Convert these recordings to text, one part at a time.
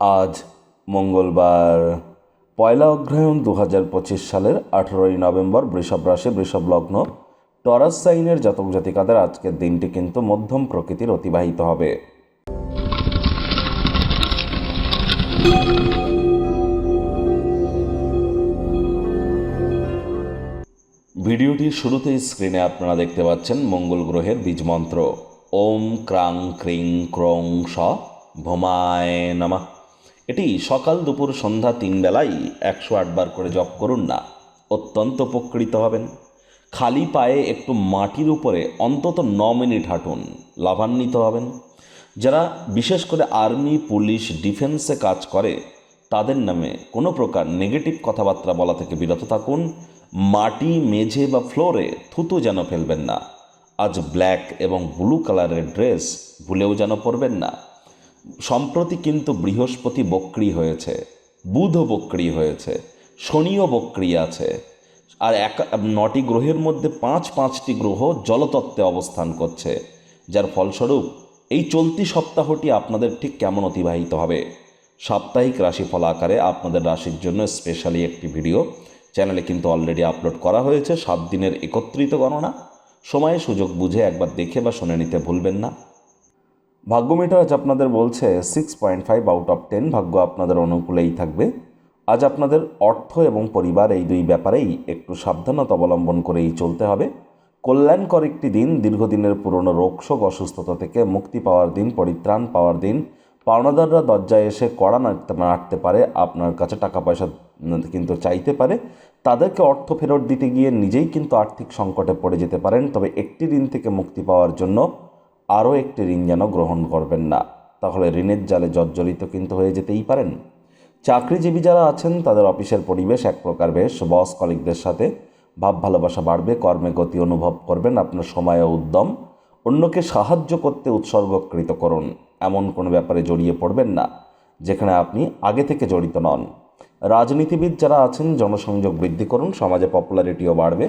আজ মঙ্গলবার। পয়লা অগ্রহায়ণ দু হাজার পঁচিশ সালের আঠেরোই নভেম্বর বৃষভ রাশি, বৃষভ লগ্ন। টরাস সাইনের জাতক জাতিকাদের আজকের দিনটি কিন্তু মধ্যম প্রকৃতির অতিবাহিত হবে। ভিডিওটির শুরুতেই স্ক্রিনে আপনারা দেখতে পাচ্ছেন মঙ্গল গ্রহের বীজ মন্ত্র। ওম ক্রাং ক্রিং ক্রং স ভোমায় নমঃ। এটি সকাল দুপুর সন্ধ্যা তিন বেলায় একশো আটবার করে জপ করুন না, অত্যন্ত উপকৃত হবেন। খালি পায়ে একটু মাটির উপরে অন্তত ন মিনিট হাঁটুন, লাভান্বিত হবেন। যারা বিশেষ করে আর্মি, পুলিশ, ডিফেন্সে কাজ করে, তাদের নামে কোনো প্রকার নেগেটিভ কথাবার্তা বলা থেকে বিরত থাকুন। মাটি, মেঝে বা ফ্লোরে থুতু যেন ফেলবেন না। আজ ব্ল্যাক এবং ব্লু কালারের ড্রেস ভুলেও যেন পরবেন না। সম্প্রতি কিন্তু বৃহস্পতি বক্রি হয়েছে, বুধ বক্রি হয়েছে, শনিও বক্রি আছে। আর এক, নটি গ্রহের মধ্যে পাঁচ, পাঁচটি গ্রহ জলতত্ত্বে অবস্থান করছে, যার ফলস্বরূপ এই চলতি সপ্তাহটি আপনাদের ঠিক কেমন অতিবাহিত হবে? সাপ্তাহিক রাশিফল আকারে আপনাদের রাশির জন্য স্পেশালি একটি ভিডিও চ্যানেলে কিন্তু অলরেডি আপলোড করা হয়েছে, সাত দিনের একত্রিত গণনা। সময়ে সুযোগ বুঝে একবার দেখে বা শুনে নিতে ভুলবেন না। ভাগ্য মিটার আজ আপনাদের বলছে six point five out of ten ভাগ্য আপনাদের অনুকূলেই থাকবে। আজ আপনাদের অর্থ এবং পরিবার এই দুই ব্যাপারেই একটু সাবধানতা অবলম্বন করেই চলতে হবে। কল্যাণকর একটি দিন, দীর্ঘদিনের পুরনো রোগশোক, অসুস্থতা থেকে মুক্তি পাওয়ার দিন, পরিত্রাণ পাওয়ার দিন। পাওনাদাররা দরজায় এসে কড়া নাড়তে নাড়তে পারে, আপনার কাছে টাকা পয়সা কিন্তু চাইতে পারে। তাদেরকে অর্থ ফেরত দিতে গিয়ে নিজেই কিন্তু আর্থিক সংকটে পড়ে যেতে পারেন। তবে একটি ঋণ থেকে মুক্তি পাওয়ার জন্য আরও একটি ঋণ যেন গ্রহণ করবেন না। তাহলে ঋণের জালে জর্জরিত কিন্তু হয়ে যেতেই পারেন। চাকরিজীবী যারা আছেন, তাদের অফিসের পরিবেশ এক প্রকার বেশ। বস কলিকদের সাথে ভাব ভালোবাসা বাড়বে, কর্মে গতি অনুভব করবেন, আপনার সময় ও উদ্যম অন্যকে সাহায্য করতে উৎসর্গকৃত করুন। এমন কোনো ব্যাপারে জড়িয়ে পড়বেন না, যেখানে আপনি আগে থেকে জড়িত নন। রাজনীতিবিদ যারা আছেন, জনসংযোগ বৃদ্ধি করুন, সমাজে পপুলারিটিও বাড়বে।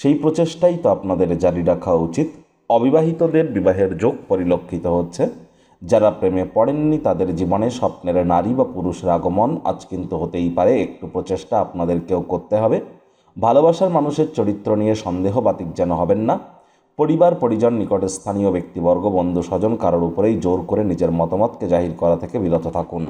সেই প্রচেষ্টাই তো আপনাদের জারি রাখা উচিত। অবিবাহিতদের বিবাহের যোগ পরিলক্ষিত হচ্ছে। যারা প্রেমে পড়েননি, তাদের জীবনে স্বপ্নের নারী বা পুরুষের আগমন আজ কিন্তু হতেই পারে। একটু প্রচেষ্টা আপনাদেরকেও করতে হবে। ভালোবাসার মানুষের চরিত্র নিয়ে সন্দেহ বাতিক যেন হবেন না। পরিবার, পরিজন, নিকটে স্থানীয় ব্যক্তিবর্গ বন্ধু স্বজন কারোর উপরেই জোর করে নিজের মতামতকে জাহির করা থেকে বিরত থাকুন।